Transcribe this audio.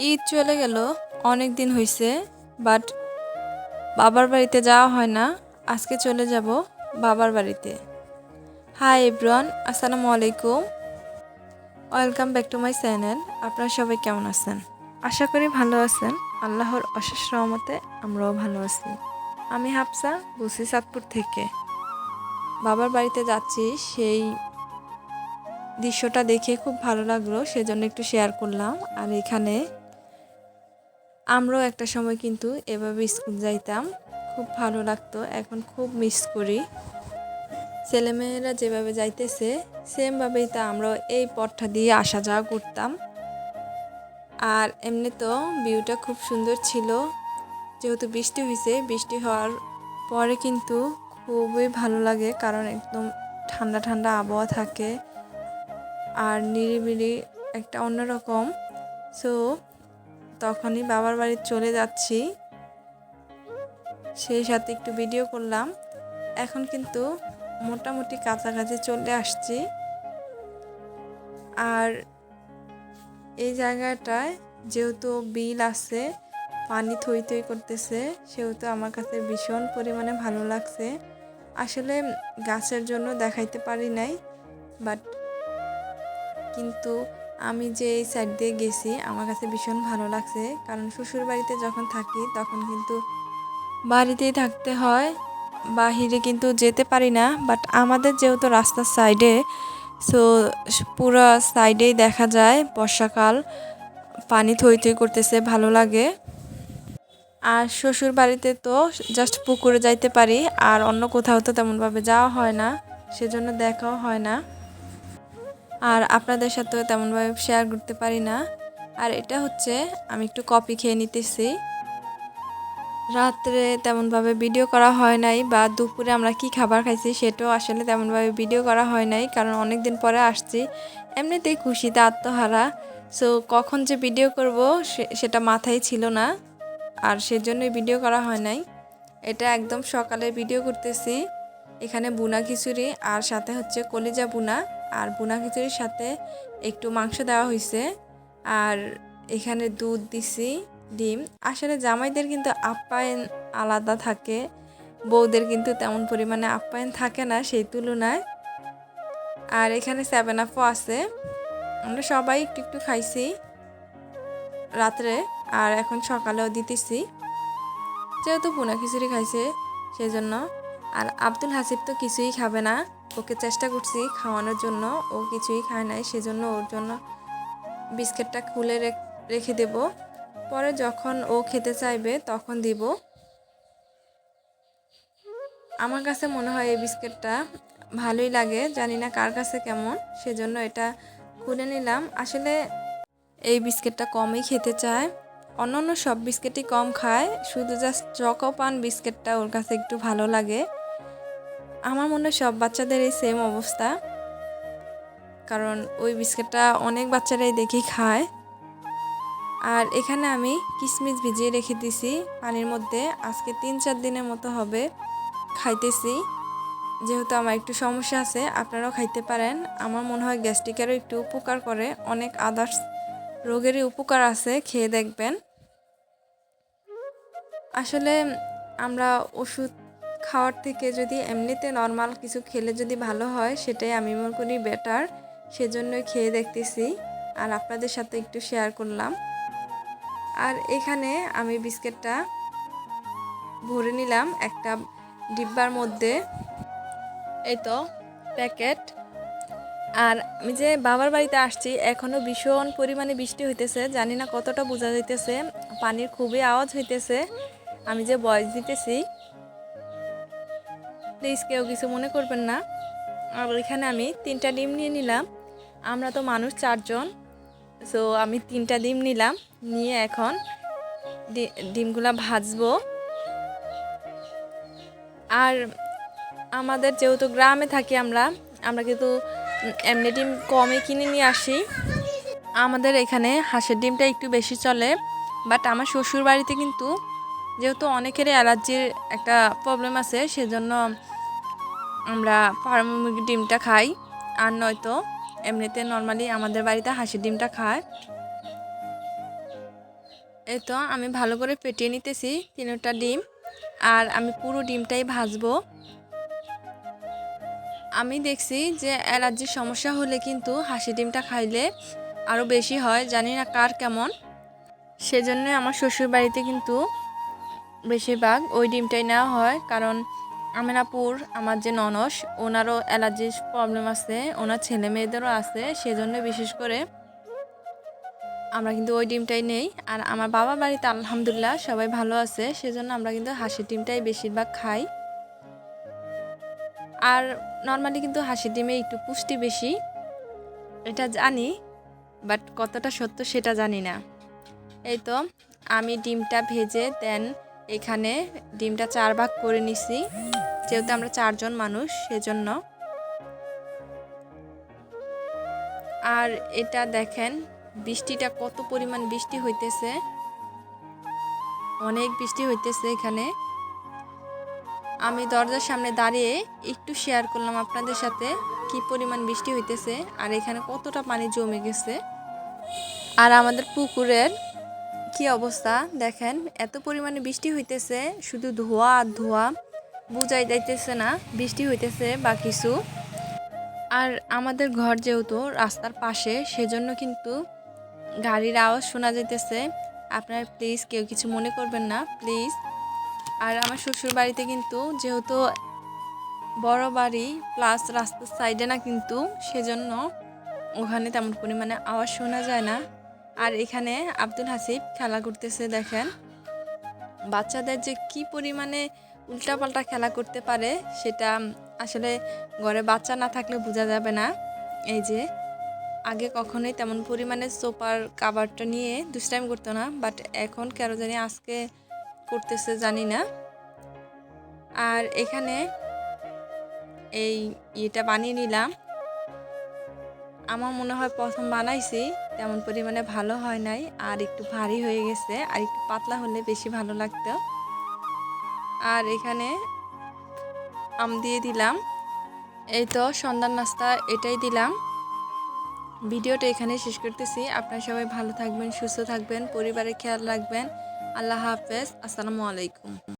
ঈদ চলে গেল অনেক দিন হয়েছে বাট বাবার বাড়িতে যাওয়া হয় না আজকে চলে যাব বাবার বাড়িতে। হাই এভরিওয়ান আসসালামু আলাইকুম। Welcome back to my channel আপনারা সবাই কেমন আছেন? আশা করি ভালো আছেন আল্লাহর অশেষ রহমতে আমরাও ভালো আছি। আমি হাফসা বুসি সাতপুর থেকে। বাবার বাড়িতে যাচ্ছি সেই দৃশ্যটা দেখে খুব ভালো লাগল সেজন্য একটু শেয়ার করলাম। আর এখানে আমরাও একটা সময় কিন্তু এভাবে স্কুল যাইতাম। খুব ভালো লাগতো। এখন খুব মিস করি। ছেলেমেয়েরা যেভাবে যাইতেছে, সেমভাবেই তা আমরাও এই পথটা দিয়ে আসা যাওয়া করতাম। আর এমনি তো ভিউটা খুব সুন্দর ছিল। যেহেতু বৃষ্টি হয়েছে বৃষ্টি হওয়ার পরে কিন্তু খুবই ভালো লাগে কারণ একদম ঠান্ডা ঠান্ডা আবহাওয়া থাকে। আর নিরিবিলি একটা অন্যরকম। সো তখনই বাবার বাড়ি চলে যাচ্ছি। সেই সাথে একটু ভিডিও করলাম। এখন কিন্তু মোটামুটি কাছাকাছি চলে আসছি। আর এই জায়গাটায় যেহেতু বিল আছে, পানি থই থই করতেছে, সেহেতু আমার কাছে ভীষণ পরিমাণে ভালো লাগছে। আসলে গাছের জন্য দেখাইতে পারি নাই বাট কিন্তু আমি যে এই সাইড দিয়ে গেছি, আমার কাছে ভীষণ ভালো লাগছে। কারণ শ্বশুর বাড়িতে যখন থাকি, তখন কিন্তু বাড়িতেই থাকতে হয়, বাহিরে কিন্তু যেতে পারি না। বাট আমাদের যেহেতু রাস্তার সাইডে সো পুরো সাইডেই দেখা যায়, বর্ষাকাল, পানি থই থই করতেছে, ভালো লাগে। আর শ্বশুর বাড়িতে তো জাস্ট পুকুরে যাইতে পারি, আর অন্য কোথাও তো তেমনভাবে যাওয়া হয় না, সেজন্য দেখাও হয় না। আর আপনাদের সাথেও তেমনভাবে শেয়ার করতে পারি না। আর এটা হচ্ছে, আমি একটু কপি খেয়ে নিতেছি। রাত্রে তেমনভাবে ভিডিও করা হয় নাই বা দুপুরে আমরা কি খাবার খাইছি সেটাও আসলে তেমনভাবে ভিডিও করা হয় নাই, কারণ অনেক দিন পরে আসছি। এমনিতেই খুশিতে আত্মহারা। সো কখন যে ভিডিও করব সেটা মাথায় ছিল না। আর সেজন্যই ভিডিও করা হয় নাই। এটা একদম সকালে ভিডিও করতেছি। এখানে বুনা খিচুড়ি আর সাথে হচ্ছে কলিজা বুনা। আর বুনা খিচুড়ির সাথে একটু মাংস দেওয়া হয়েছে আর এখানে দুধ দিছি, ডিম। আসলে জামাইদের কিন্তু আপ্যায়ন আলাদা থাকে। বউদের কিন্তু তেমন পরিমাণে আপ্যায়ন থাকে না সেই তুলনায়। আর এখানে সেভেন আপও আছে। আমরা সবাই একটু একটু খাইছি রাত্রে আর এখন সকালেও দিতেছি। যেহেতু পুনা খিচুড়ি খাইছে সেই জন্য আর আব্দুল হাসিব তো কিছুই খাবে না। ওকে চেষ্টা করছি খাওয়ানোর জন্য। ও কিছুই খায় নাই, সেজন্য ওর জন্য বিস্কিটটা খুলে রেখে দেব। পরে যখন ও খেতে চাইবে তখন দিব। আমার কাছে মনে হয় এই বিস্কিটটা ভালোই লাগে, জানি না কার কাছে কেমন, সেজন্য এটা খুলে নিলাম। আসলে এই বিস্কিটটা কমই খেতে চায়। অন্য অন্য সব বিস্কিটই কম খায়, শুধু জাস্ট চকো পান বিস্কিটটা ওর কাছে একটু ভালো লাগে। আমার মনে হয় সব বাচ্চাদের এই সেম অবস্থা। কারণ ওই বিস্কিটটা অনেক বাচ্চারাই দেখি খায়। আর এখানে আমি কিশমিশ ভিজিয়ে রেখে দিছি, পানির মধ্যে। আজকে তিন চার দিনের মতো হবে, খাইতেছি। যেহেতু আমার একটু সমস্যা আছে, আপনারাও খাইতে পারেন। আমার মনে হয় গ্যাস্ট্রিকেরও একটু উপকার করে, অনেক আদার্স রোগেরই উপকার আছে, খেয়ে দেখবেন। আসলে আমরা ওষুধ খাওয়ার থেকে যদি এমনিতে নর্মাল কিছু খেলে যদি ভালো হয়, সেটাই আমি মনে করি বেটার সেজন্যই খেয়ে দেখতেছি। আর আপনাদের সাথে একটু শেয়ার করলাম। আর এখানে আমি বিস্কিটটা ভরে নিলাম একটা ডিব্বার মধ্যে। এই তো প্যাকেট আর আমি যে বাবার বাড়িতে আসছি এখনও ভীষণ পরিমাণে বৃষ্টি হইতেছে। জানি না কতটা বোঝা যাইতেছে। পানির খুবই আওয়াজ হইতেছে। আমি যে বয়স দিতেছি প্লিজ কেউ কিছু মনে করবেন না। আর এখানে আমি তিনটা ডিম নিয়ে নিলাম। আমরা তো মানুষ চারজন। সো আমি তিনটা ডিম নিলাম। নিয়ে এখন ডিমগুলা ভাজবো। আর আমাদের যেহেতু গ্রামে থাকি আমরা আমরা কিন্তু এমনি ডিম কমে কিনে নিয়ে আসি। আমাদের এখানে হাঁসের ডিমটা একটু বেশি চলে। বাট আমার শ্বশুর বাড়িতে কিন্তু যেহেতু অনেকেরই অ্যালার্জির একটা প্রবলেম আছে, সেজন্য আমরা ফার্ম মুরগির ডিমটা খাই, আর নয়তো এমনিতে নর্মালি আমাদের বাড়িতে হাঁসের ডিমটা খায়। এই তো আমি ভালো করে ফেটিয়ে নিতেছি তিনটা ডিম, আর আমি পুরো ডিমটাই ভাজবো। আমি দেখছি যে অ্যালার্জির সমস্যা হলে কিন্তু হাসি ডিমটা খাইলে আরও বেশি হয়, জানি না কার কেমন। সেজন্য আমার শ্বশুর বাড়িতে কিন্তু বেশিরভাগ ওই ডিমটাই নেওয়া হয়, কারণ আমিনাপুর, আমার যে ননস, ওনারও অ্যালার্জির প্রবলেম আছে, ওনার ছেলে মেয়েদেরও আছে, সেজন্য বিশেষ করে আমরা কিন্তু ওই ডিমটাই নেই। আর আমার বাবা বাড়িতে আলহামদুলিল্লাহ সবাই ভালো আছে, সেজন্য আমরা কিন্তু হাসির ডিমটাই বেশিরভাগ খাই। আর নর্মালি কিন্তু হাসির ডিমে একটু পুষ্টি বেশি, এটা জানি বাট কতটা সত্য সেটা জানি না। এই তো, আমি ডিমটা ভেজে দেন এখানে ডিমটা চার ভাগ করে নিছি। যেহেতু আমরা চারজন মানুষ, সেজন্য। আর এটা দেখেন, বৃষ্টিটা কত পরিমাণ বৃষ্টি হইতেছে। অনেক বৃষ্টি হইতেছে এখানে। আমি দরজার সামনে দাঁড়িয়ে একটু শেয়ার করলাম আপনাদের সাথে কি পরিমাণ বৃষ্টি হইতেছে আর এখানে কতটা পানি জমে গেছে। আর আমাদের পুকুরের কি অবস্থা? দেখেন, এত পরিমাণে বৃষ্টি হইতেছে, শুধু ধোয়া আর ধোয়া। বুঝাই যাইতেছে না, বৃষ্টি হইতেছে বা কিছু। আর আমাদের ঘর যেহেতু রাস্তার পাশে, সেজন্য কিন্তু গাড়ির আওয়াজ শোনা যাইতেছে। আপনারা প্লিজ কেউ কিছু মনে করবেন না প্লিজ আর আমার শ্বশুর বাড়িতে কিন্তু যেহেতু বড় বাড়ি প্লাস রাস্তার সাইডে না কিন্তু, সেজন্য ওখানে তেমন পরিমাণে আওয়াজ শোনা যায় না। আর এখানে আব্দুল হাসিব খেলা করতেছে, দেখেন। বাচ্চাদের যে কি পরিমাণে উল্টাপাল্টা খেলা করতে পারে, সেটা আসলে ঘরে বাচ্চা না থাকলে বোঝা যাবে না। এই যে, আগে কখনোই তেমন পরিমাণে সোপার কাবারটা নিয়ে দুষ্টাইম করতো না, বাট এখন কেন জানি আজকে করতেছে জানি না। আর এখানে এই ইয়েটা বানিয়ে নিলাম। আমার মনে হয় প্রথম বানাইছি, তেমন পরিমাণে ভালো হয় নাই, আর একটু ভারী হয়ে গেছে, আর একটু পাতলা হলে বেশি ভালো লাগতো। আর এখানে আম দিয়ে দিলাম। এই তো সন্ধ্যার নাস্তা, এটাই দিলাম। ভিডিওটা এখানে শেষ করতেছি। আপনারা সবাই ভালো থাকবেন, সুস্থ থাকবেন, পরিবারের খেয়াল রাখবেন। আল্লাহ হাফেজ, আসসালামু আলাইকুম।